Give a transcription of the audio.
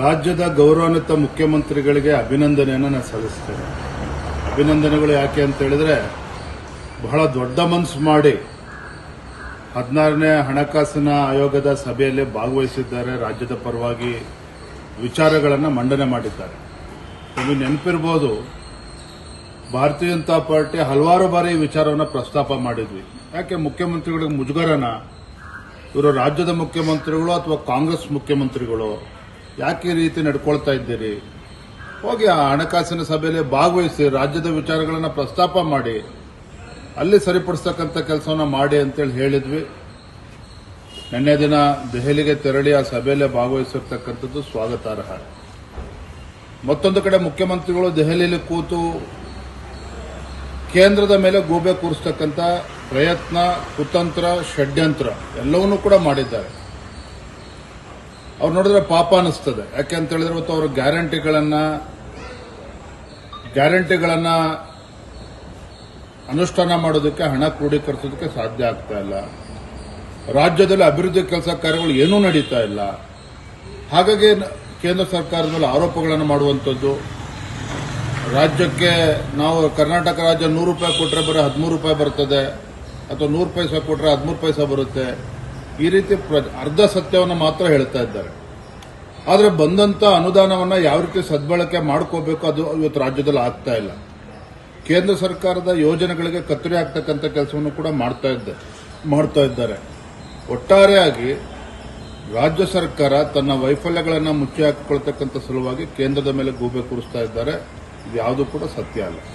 ರಾಜ್ಯದ ಗೌರವಾನ್ವಿತ ಮುಖ್ಯಮಂತ್ರಿಗಳಿಗೆ ಅಭಿನಂದನೆಯನ್ನು ನಾನು ಸಲ್ಲಿಸ್ತೇನೆ. ಅಭಿನಂದನೆಗಳು ಯಾಕೆ ಅಂತ ಹೇಳಿದ್ರೆ, ಬಹಳ ದೊಡ್ಡ ಮನಸ್ಸು ಮಾಡಿ ಹದಿನಾರನೇ ಹಣಕಾಸಿನ ಆಯೋಗದ ಸಭೆಯಲ್ಲಿ ಭಾಗವಹಿಸಿದ್ದಾರೆ. ರಾಜ್ಯದ ಪರವಾಗಿ ವಿಚಾರಗಳನ್ನು ಮಂಡನೆ ಮಾಡಿದ್ದಾರೆ. ನಿಮಗೆ ನೆನಪಿರ್ಬೋದು, ಭಾರತೀಯ ಜನತಾ ಪಾರ್ಟಿ ಹಲವಾರು ಬಾರಿ ವಿಚಾರವನ್ನು ಪ್ರಸ್ತಾಪ ಮಾಡಿದ್ವಿ. ಯಾಕೆ ಮುಖ್ಯಮಂತ್ರಿಗಳಿಗೆ ಮುಜುಗರನ? ಇವರು ರಾಜ್ಯದ ಮುಖ್ಯಮಂತ್ರಿಗಳು ಅಥವಾ ಕಾಂಗ್ರೆಸ್ ಮುಖ್ಯಮಂತ್ರಿಗಳು? ಯಾಕೆ ರೀತಿ ನಡ್ಕೊಳ್ತಾ ಇದ್ದೀರಿ? ಹೋಗಿ ಆ ಹಣಕಾಸಿನ ಸಭೆಯಲ್ಲಿ ಭಾಗವಹಿಸಿ ರಾಜ್ಯದ ವಿಚಾರಗಳನ್ನು ಪ್ರಸ್ತಾಪ ಮಾಡಿ. ಅಲ್ಲಿ ಸರಿಪಡಿಸ್ತಕ್ಕಂಥ ಕೆಲಸವನ್ನ ಮಾಡಿ ಅಂತೇಳಿ ಹೇಳಿದ್ವಿ. ನಿನ್ನೆ ದಿನ ದೆಹಲಿಗೆ ತೆರಳಿ ಆ ಸಭೆಯಲ್ಲೇ ಭಾಗವಹಿಸಿರ್ತಕ್ಕಂಥದ್ದು ಸ್ವಾಗತಾರ್ಹ. ಮತ್ತೊಂದು ಕಡೆ ಮುಖ್ಯಮಂತ್ರಿಗಳು ದೆಹಲಿಯಲ್ಲಿ ಕೂತು ಕೇಂದ್ರದ ಮೇಲೆ ಗೂಬೆ ಕೂರಿಸ್ತಕ್ಕಂಥ ಪ್ರಯತ್ನ, ಕುತಂತ್ರ, ಷಡ್ಯಂತ್ರ ಎಲ್ಲವನ್ನೂ ಕೂಡ ಮಾಡಿದ್ದಾರೆ. ಅವ್ರು ನೋಡಿದ್ರೆ ಪಾಪ ಅನಿಸ್ತದೆ. ಯಾಕೆ ಅಂತ ಹೇಳಿದ್ರೆ ಇವತ್ತು ಅವರು ಗ್ಯಾರಂಟಿಗಳನ್ನ ಗ್ಯಾರಂಟಿಗಳನ್ನ ಅನುಷ್ಠಾನ ಮಾಡೋದಕ್ಕೆ, ಹಣ ಕ್ರೋಢೀಕರಿಸೋದಕ್ಕೆ ಸಾಧ್ಯ ಆಗ್ತಾ ಇಲ್ಲ. ರಾಜ್ಯದಲ್ಲಿ ಅಭಿವೃದ್ಧಿ ಕೆಲಸ ಕಾರ್ಯಗಳು ಏನೂ ನಡೀತಾ ಇಲ್ಲ. ಹಾಗಾಗಿ ಕೇಂದ್ರ ಸರ್ಕಾರದ ಮೇಲೆ ಆರೋಪಗಳನ್ನು ಮಾಡುವಂಥದ್ದು. ರಾಜ್ಯಕ್ಕೆ ನಾವು ಕರ್ನಾಟಕ ರಾಜ್ಯ ನೂರು ರೂಪಾಯಿ ಕೊಟ್ಟರೆ ಬರೀ ಹದಿಮೂರು ರೂಪಾಯಿ ಬರ್ತದೆ. ಅಥವಾ ನೂರು ಪೈಸೆ ಕೊಟ್ಟರೆ ಹದಿಮೂರು ಪೈಸೆ ಬರುತ್ತೆ. ಈ ರೀತಿ ಅರ್ಧ ಸತ್ಯವನ್ನು ಮಾತ್ರ ಹೇಳ್ತಾ ಇದ್ದಾರೆ. ಆದರೆ ಬಂದಂತ ಅನುದಾನವನ್ನು ಯಾವ ರೀತಿ ಸದ್ಬಳಕೆ ಮಾಡ್ಕೋಬೇಕು ಅದು ಇವತ್ತು ರಾಜ್ಯದಲ್ಲಿ ಆಗ್ತಾ ಇಲ್ಲ. ಕೇಂದ್ರ ಸರ್ಕಾರದ ಯೋಜನೆಗಳಿಗೆ ಕತ್ತರಿ ಆಗ್ತಕ್ಕಂಥ ಕೆಲಸವನ್ನು ಕೂಡ ಮಾಡ್ತಾ ಇದ್ದ, ಮಾಡ್ತಾ ಇದ್ದಾರೆ. ಒಟ್ಟಾರೆಯಾಗಿ ರಾಜ್ಯ ಸರ್ಕಾರ ತನ್ನ ವೈಫಲ್ಯಗಳನ್ನು ಮುಚ್ಚಿ ಹಾಕಿಕೊಳ್ತಕ್ಕಂಥ ಸಲುವಾಗಿ ಕೇಂದ್ರದ ಮೇಲೆ ಗೂಬೆ ಕೂರಿಸ್ತಾ ಇದ್ದಾರೆ. ಇದು ಯಾವುದೂ ಕೂಡ ಸತ್ಯ ಅಲ್ಲ.